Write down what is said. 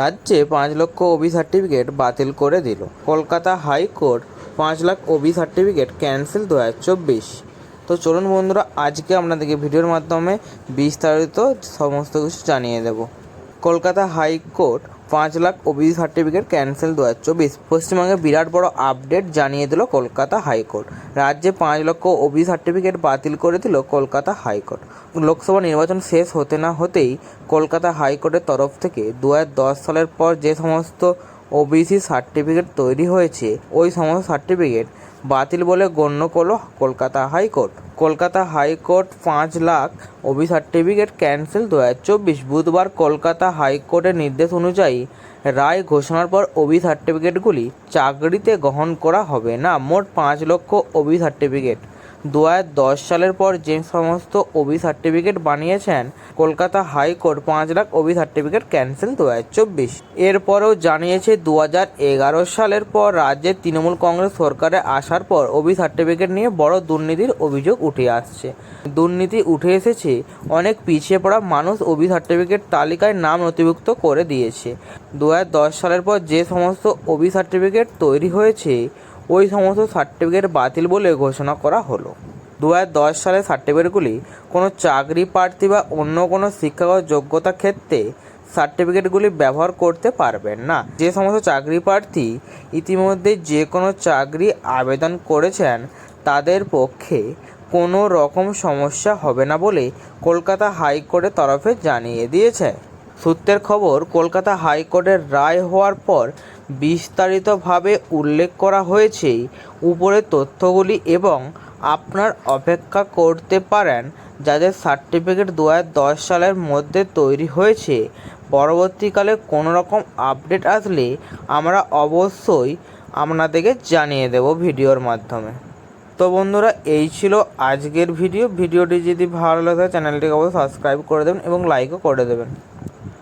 রাজ্যে পাঁচ লক্ষ ওবি সার্টিফিকেট বাতিল করে দিল। কলকাতা হাইকোর্ট পাঁচ লাখ ওবি সার্টিফিকেট ক্যান্সেল দু হাজার চব্বিশ। তো চলুন বন্ধুরা, আজকে আপনাদেরকে ভিডিওর মাধ্যমে বিস্তারিত সমস্ত কিছু জানিয়ে দেব। কলকাতা হাইকোর্ট পাঁচ লাখ ওবিসি সার্টিফিকেট ক্যান্সেল দু হাজার চব্বিশ। পশ্চিমবঙ্গে বিরাট বড় আপডেট জানিয়ে দিল কলকাতা হাইকোর্ট রাজ্যে পাঁচ লক্ষ ওবিসি সার্টিফিকেট বাতিল করে দিল কলকাতা হাইকোর্ট লোকসভা নির্বাচন শেষ হতে না হতেই কলকাতা হাইকোর্টের তরফ থেকে দু সালের পর যে সমস্ত ওবিসি সার্টিফিকেট তৈরি হয়েছে। ওই সমস্ত সার্টিফিকেট বাতিল বলে গণ্য করল কলকাতা হাইকোর্ট। কলকাতা হাইকোর্ট পাঁচ লাখ ওবি সার্টিফিকেট ক্যান্সেল দু হাজার চব্বিশ বুধবার কলকাতা হাইকোর্টের নির্দেশ অনুযায়ী রায় ঘোষণার পর ওবি সার্টিফিকেটগুলি চাকরিতে গ্রহণ করা হবে না। মোট পাঁচ লক্ষ ওবি সার্টিফিকেট দু হাজার দশ সালের পর যে সমস্ত ওবি সার্টিফিকেট বানিয়েছেন, কলকাতা হাইকোর্ট পাঁচ লাখ ওবি সার্টিফিকেট ক্যান্সেল দু হাজার চব্বিশ। এরপরেও জানিয়েছে দু এগারো সালের পর রাজ্যে তৃণমূল কংগ্রেস সরকারে আসার পর ওবি সার্টিফিকেট নিয়ে বড় দুর্নীতির অভিযোগ উঠে আসছে। দুর্নীতি উঠে এসেছে, অনেক পিছিয়ে পড়া মানুষ ওবি সার্টিফিকেট তালিকায় নাম নথিভুক্ত করে দিয়েছে। দু হাজার দশ সালের পর যে সমস্ত ওবি সার্টিফিকেট তৈরি হয়েছে ওই সমস্ত সার্টিফিকেট বাতিল বলে ঘোষণা করা হলো। দু হাজার দশ সালের সার্টিফিকেটগুলি কোনো চাকরি প্রার্থী বা অন্য কোনো শিক্ষাগত যোগ্যতা ক্ষেত্রে সার্টিফিকেটগুলি ব্যবহার করতে পারবেন না। যে সমস্ত চাকরি প্রার্থী ইতিমধ্যে যে কোনো চাকরি আবেদন করেছেন, তাদের পক্ষে কোনো রকম সমস্যা হবে না বলে কলকাতা হাইকোর্টের তরফে জানিয়ে দিয়েছে। সূত্রের খবর, কলকাতা হাইকোর্টের রায় হওয়ার পর বিস্তারিতভাবে উল্লেখ করা হয়েছে উপরের তথ্যগুলি এবং আপনার অপেক্ষা করতে পারেন যাদের সার্টিফিকেট দু দশ সালের মধ্যে তৈরি হয়েছে। পরবর্তীকালে কোনো রকম আপডেট আসলে আমরা অবশ্যই আপনাদেরকে জানিয়ে দেব ভিডিওর মাধ্যমে। তো বন্ধুরা, এই ছিল আজকের ভিডিও। ভিডিওটি যদি ভালো লাগে, চ্যানেলটিকে অবশ্যই সাবস্ক্রাইব করে দেবেন এবং লাইকও করে দেবেন।